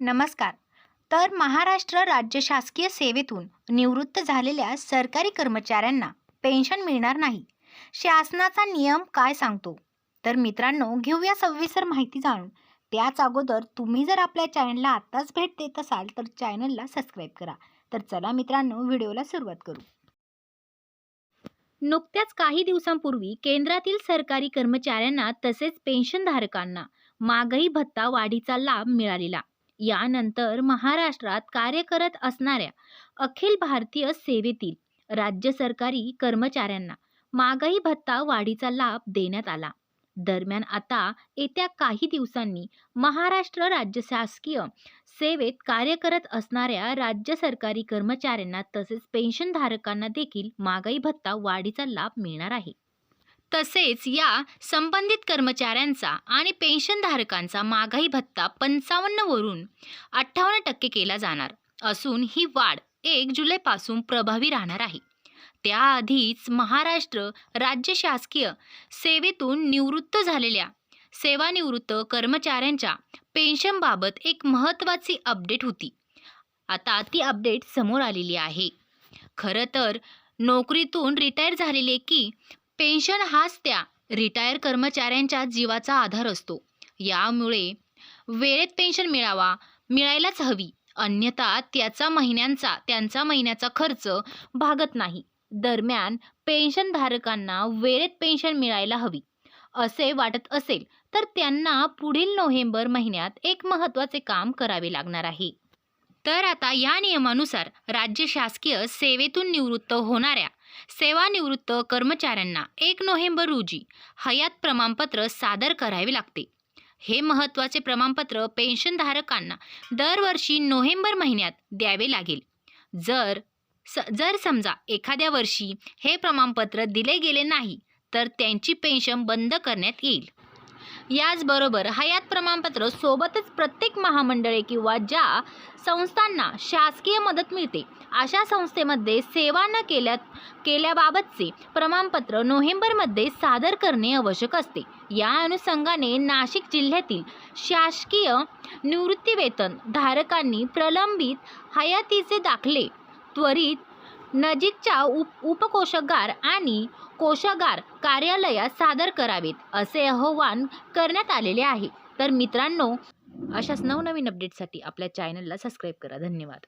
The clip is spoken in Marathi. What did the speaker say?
नमस्कार. तर महाराष्ट्र राज्य शासकीय सेवेतून निवृत्त झालेल्या सरकारी कर्मचाऱ्यांना पेन्शन मिळणार नाही. शासनाचा नियम काय सांगतो? तर मित्रांनो घेऊया सविस्तर माहिती जाणून. त्याच अगोदर तुम्ही जर आपल्या चॅनलला आत्ताच भेट देत असाल तर चॅनलला सबस्क्राईब करा. तर चला मित्रांनो व्हिडिओला सुरुवात करू. नुकत्याच काही दिवसांपूर्वी केंद्रातील सरकारी कर्मचाऱ्यांना तसेच पेन्शनधारकांना मागही भत्ता वाढीचा लाभ मिळालेला. यानंतर महाराष्ट्रात कार्य करत असणाऱ्या अखिल भारतीय सेवेतील राज्य सरकारी कर्मचाऱ्यांना महागाई भत्ता वाढीचा लाभ देण्यात आला. दरम्यान आता येत्या काही दिवसांनी महाराष्ट्र राज्य शासकीय सेवेत कार्य करत असणाऱ्या राज्य सरकारी कर्मचाऱ्यांना तसेच पेन्शनधारकांना देखील महागाई भत्ता वाढीचा लाभ मिळणार आहे. तसेच या संबंधित कर्मचाऱ्यांचा आणि पेन्शनधारकांचा महागाई भत्ता पंचावन्नवरून अठ्ठावन्न टक्के केला जाणार. असून ही वाढ एक जुलैपासून प्रभावी राहणार आहे. त्याआधीच महाराष्ट्र राज्य शासकीय सेवेतून निवृत्त झालेल्या सेवानिवृत्त कर्मचाऱ्यांच्या पेन्शनबाबत एक महत्त्वाची अपडेट होती. आता ती अपडेट समोर आलेली आहे. खरं तर नोकरीतून रिटायर झालेले की पेन्शन हाच त्या रिटायर कर्मचाऱ्यांच्या जीवाचा आधार असतो. यामुळे वेळेत पेन्शन मिळावा मिळायलाच हवी. अन्यथा त्याचा महिन्यांचा त्यांचा महिन्याचा खर्च भागत नाही. दरम्यान पेन्शनधारकांना वेळेत पेन्शन मिळायला हवी. असे वाटत असेल तर त्यांना पुढील नोव्हेंबर महिन्यात एक महत्त्वाचे काम करावे लागणार आहे. तर आता या नियमानुसार राज्य शासकीय सेवेतून निवृत्त होणाऱ्या सेवानिवृत्त कर्मचाऱ्यांना एक नोव्हेंबर रोजी हयात प्रमाणपत्र सादर करावे लागते. हे महत्त्वाचे प्रमाणपत्र पेन्शनधारकांना दरवर्षी नोव्हेंबर महिन्यात द्यावे लागेल. जर स जर समजा एखाद्या वर्षी हे प्रमाणपत्र दिले गेले नाही तर त्यांची पेन्शन बंद करण्यात येईल. याचबरोबर हयात प्रमाणपत्र सोबतच प्रत्येक महामंडळे किंवा ज्या संस्थांना शासकीय मदत मिळते अशा संस्थेमध्ये सेवा न केल्या केल्याबाबतचे प्रमाणपत्र नोव्हेंबरमध्ये सादर करणे आवश्यक असते. या अनुषंगाने नाशिक जिल्ह्यातील शासकीय निवृत्तीवेतन धारकांनी प्रलंबित हयातीचे दाखले त्वरित नजीकच्या उप उपकोषगार आणि कोषागार कार्यालयात सादर करावेत असे आवाहन करण्यात आलेले आहे. तर मित्रांनो अशाच नवनवीन अपडेटसाठी आपल्या चॅनलला सबस्क्राईब करा. धन्यवाद.